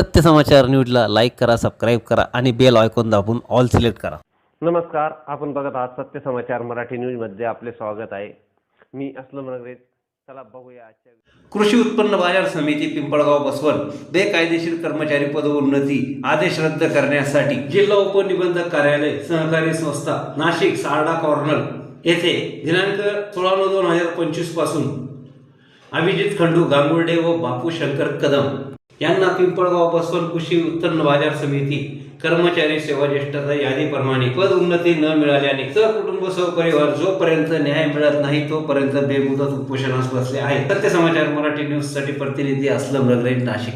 सत्य समाचार न्यूजला लाईक करा सबस्क्राईब करा आणि बेल आयकॉन दाबून ऑल सिलेक्ट करा. नमस्कार आपण बघत आहात सत्य समाचार मराठी न्यूजमध्ये आपले स्वागत आहे. मी असलम नगरे चला बघूया आजच्या कृषी उत्पन्न बाजार समिती पिंपळगाव बसवल बेकायदेशीर कर्मचारी पदोन्नती आदेश रद्द करण्यासाठी जिल्हा उपनिबंधक कार्यालय सहकारी संस्था नाशिक सारडा कॉर्नर येथे दिनांक सोळा नऊ दोन हजार पंचवीसपासून अभिजित खंडू गांगुर्डे व बापू शंकर कदम यांना पिंपळगाव बसवल कृषी उत्पन्न बाजार समिती कर्मचारी सेवा ज्येष्ठता यादीप्रमाणे पद उन्नती न मिळाल्याने तर कुटुंब सहपरिवार जोपर्यंत न्याय मिळत नाही तोपर्यंत बेमुदत उपोषणास बसले आहेत. सत्य समाचार मराठी न्यूजसाठी प्रतिनिधी असलम रगरे नाशिक.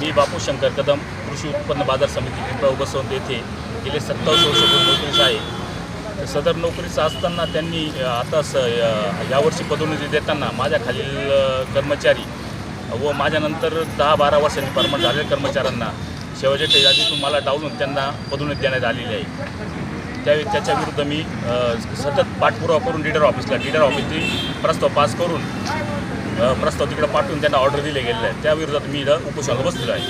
मी बापू शंकर कदम कृषी उत्पन्न बाजार समिती पिंपळा बसवंत येथे गेले सत्तावीस वर्षापूर्वी नोकरीस आहे सदर नोकरीचं असताना त्यांनी आता स यावर्षी पदोन्नती देताना माझ्या खालील कर्मचारी व माझ्यानंतर दहा बारा वर्षांनी परमनंट झालेल्या कर्मचाऱ्यांना शेवटच्या यादीतून मला डावलून त्यांना पदोन्नती देण्यात आलेली आहे. त्यावेळी त्याच्याविरुद्ध मी सतत पाठपुरावा करून डीडर ऑफिसला डीडर ऑफिसची प्रस्ताव पास करून प्रस्ताव तिकडे पाठवून त्यांना ऑर्डर दिले गेलेले आहे त्याविरोधात मी इथं उपोषणाला बसलेलो आहे.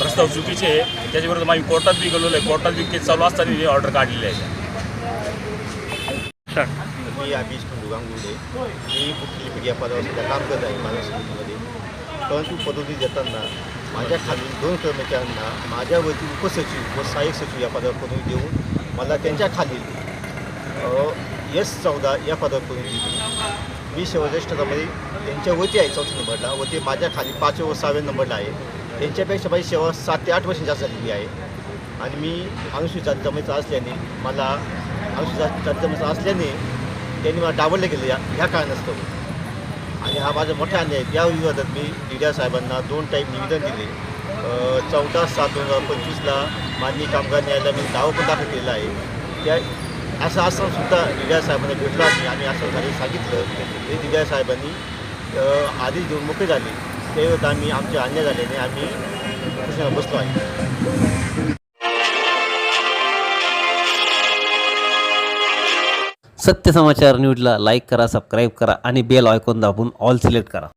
प्रस्ताव चुकीचे. आहे. त्याच्याविरुद्ध आम्ही कोर्टात बी गेलेलो आहे. कोर्टात बी केस चालू असताना ही ऑर्डर काढलेली आहे. मी अभिज खंडू गांगुर्डे मी कुठली या पदावर सध्या काम करत आहे माझ्या समितीमध्ये परंतु पदोन्नती देताना माझ्या खालील दोन कर्मचाऱ्यांना माझ्या वरती उपसचिव व सहाय्यक सचिव या पदावर पदोन्नती देऊन मला त्यांच्या खालील एस चौदा या पदावर पदोन्नती दिली. मी शेवज्येष्ठतामध्ये त्यांच्या वती आहे चौथ्या नंबरला. व ते माझ्या खाली पाचव्या व सहाव्या नंबरला आहे. त्यांच्यापेक्षा माझी सेवा सात ते आठ वर्ष जास्त झालेली आहे. आणि मी अनुसूचित जाती असल्याने मला अनुसूचित जाती असल्याने त्यांनी मला डावललं गेलं या ह्या कारणास्तव. आणि हा माझा मोठा अन्याय आहे. त्या मी डी साहेबांना दोन टाईम निवेदन दिले. चौदा सात दोन हजार पंचवीसला माननीय कामगार न्यायालयाने मी दावा पण दाखल केलेला आहे. त्या असं असं सुद्धा डी साहेबांना भेटलो आम्ही आणि असं त्यांनी सांगितलं. ते डी साहेबांनी आधीच देऊन मोकळे झाले. त्यावेळेस आम्ही आमचे अन्याय झाल्याने आम्ही बसलो आहे. सत्य समाचार न्यूजला लाईक करा सबस्क्राईब करा आणि बेल आयकॉन दाबून ऑल सिलेक्ट करा.